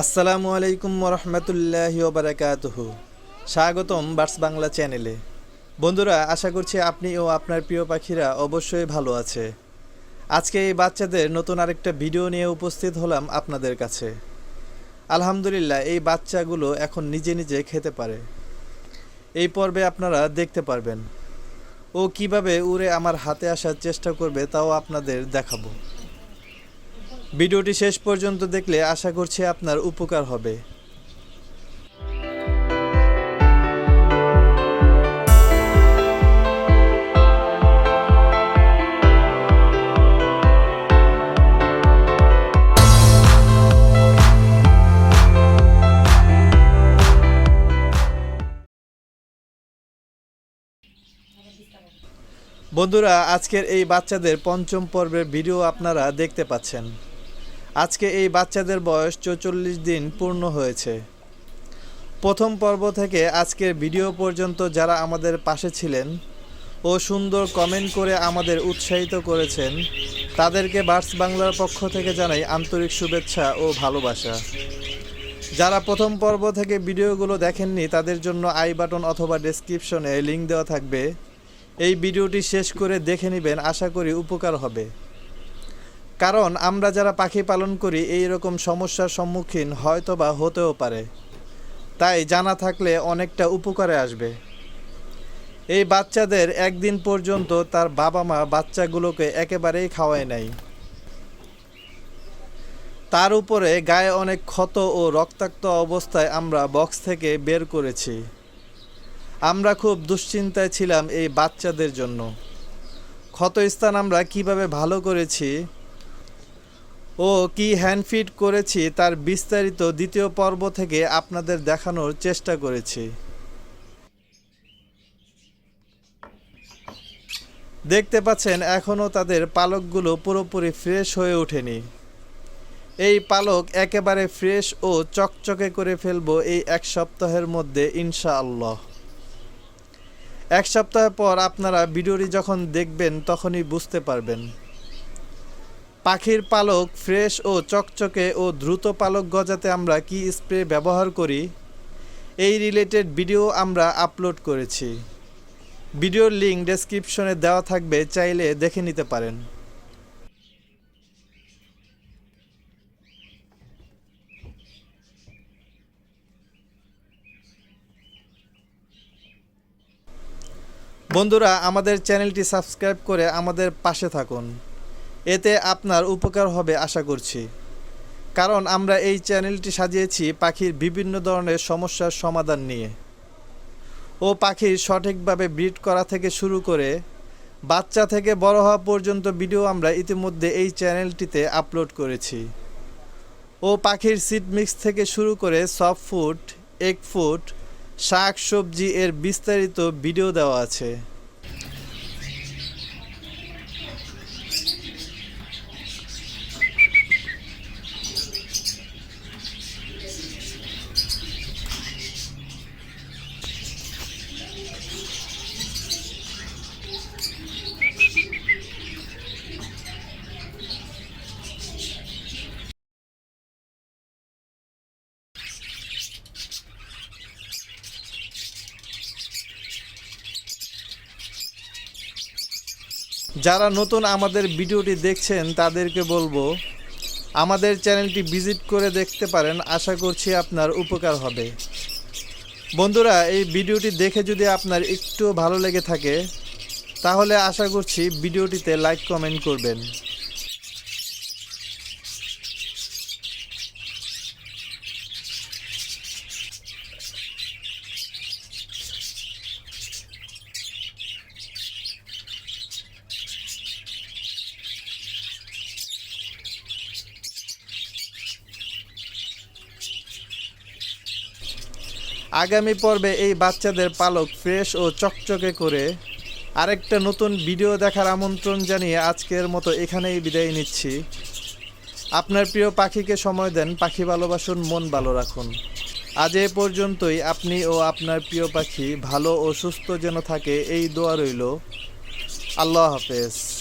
আসসালামু আলাইকুম রহমতুল্লাহ বারাকাতুহ স্বাগতম বার্স বাংলা চ্যানেলে। বন্ধুরা, আশা করছি আপনি ও আপনার প্রিয় পাখিরা অবশ্যই ভালো আছে। আজকে এই বাচ্চাদের নতুন আরেকটা ভিডিও নিয়ে উপস্থিত হলাম আপনাদের কাছে। আলহামদুলিল্লাহ, এই বাচ্চাগুলো এখন নিজে নিজে খেতে পারে। এই পর্বে আপনারা দেখতে পারবেন। ও কীভাবে উড়ে আমার হাতে আসার চেষ্টা করবে তাও আপনাদের দেখাবো। ভিডিওটি শেষ পর্যন্ত দেখলে আশা করছি আপনার উপকার হবে। বন্ধুরা, আজকের এই বাচ্চাদের পঞ্চম পর্বের ভিডিও আপনারা দেখতে পাচ্ছেন। আজকে এই বাচ্চাদের বয়স চৌচল্লিশ দিন পূর্ণ হয়েছে। প্রথম পর্ব থেকে আজকের ভিডিও পর্যন্ত যারা আমাদের পাশে ছিলেন ও সুন্দর কমেন্ট করে আমাদের উৎসাহিত করেছেন, তাদেরকে বার্স বাংলার পক্ষ থেকে জানাই আন্তরিক শুভেচ্ছা ও ভালোবাসা। যারা প্রথম পর্ব থেকে ভিডিওগুলো দেখেননি, তাদের জন্য আই বাটন অথবা ডেসক্রিপশনে লিঙ্ক দেওয়া থাকবে। এই ভিডিওটি শেষ করে দেখে নেবেন, আশা করি উপকার হবে। কারণ আমরা যারা পাখি পালন করি, এই রকম সমস্যার সম্মুখীন হয়তো বা হতেও পারে। তাই জানা থাকলে অনেকটা উপকারে আসবে। এই বাচ্চাদের একদিন পর্যন্ত তার বাবা মা বাচ্চাগুলোকে একেবারেই খাওয়ায় নাই। তার উপরে গায়ে অনেক ক্ষত ও রক্তাক্ত অবস্থায় আমরা বক্স থেকে বের করেছি। আমরা খুব দুশ্চিন্তায় ছিলাম এই বাচ্চাদের জন্য। ক্ষতস্থান আমরা কীভাবে ভালো করেছি ও কি হ্যান্ডফিট করেছি তার বিস্তারিত দ্বিতীয় পর্ব থেকে আপনাদের দেখানোর চেষ্টা করেছি। দেখতে পাচ্ছেন, এখনও তাদের পালকগুলো পুরোপুরি ফ্রেশ হয়ে ওঠেনি। এই পালক একেবারে ফ্রেশ ও চকচকে করে ফেলব এই এক সপ্তাহের মধ্যে, ইনশাআল্লাহ। এক সপ্তাহ পর আপনারা ভিডিওটি যখন দেখবেন, তখনই বুঝতে পারবেন। পাখির পালক ফ্রেশ ও চকচকে ও দ্রুত পালক গজাতে আমরা কি স্প্রে ব্যবহার করি? এই রিলেটেড ভিডিও আমরা আপলোড করেছি। ভিডিওর লিঙ্ক ডেসক্রিপশনে দেওয়া থাকবে, চাইলে দেখে নিতে পারেন। বন্ধুরা, আমাদের চ্যানেলটি সাবস্ক্রাইব করে আমাদের পাশে থাকুন। এতে আপনার উপকার হবে আশা করছি। কারণ আমরা এই চ্যানেলটি সাজিয়েছি পাখির বিভিন্ন ধরনের সমস্যার সমাধান নিয়ে। ও পাখির সঠিকভাবে ব্রিড করা থেকে শুরু করে বাচ্চা থেকে বড় হওয়া পর্যন্ত ভিডিও আমরা ইতিমধ্যে এই চ্যানেলটিতে আপলোড করেছি। ও পাখির সিড মিক্স থেকে শুরু করে সফট ফুড, এগ ফুড, শাক সবজি এর বিস্তারিত ভিডিও দেওয়া আছে। যারা নতুন আমাদের ভিডিওটি দেখছেন, তাদেরকে বলব, আমাদের চ্যানেলটি ভিজিট করে দেখতে পারেন। আশা করছি আপনার উপকার হবে। বন্ধুরা, এই ভিডিওটি দেখে যদি আপনার একটু ভালো লেগে থাকে, তাহলে আশা করছি ভিডিওটিতে লাইক, কমেন্ট করবেন। আগামী পর্বে এই বাচ্চাদের পালক ফ্রেশ ও চকচকে করে আরেকটা নতুন ভিডিও দেখার আমন্ত্রণ জানিয়ে আজকের মতো এখানেই বিদায় নিচ্ছি। আপনার প্রিয় পাখিকে সময় দেন, পাখি ভালোবাসুন, মন ভালো রাখুন। আজ এ পর্যন্তই, আপনি ও আপনার প্রিয় পাখি ভালো ও সুস্থ যেন থাকে, এই দোয়া রইল। আল্লাহ হাফেজ।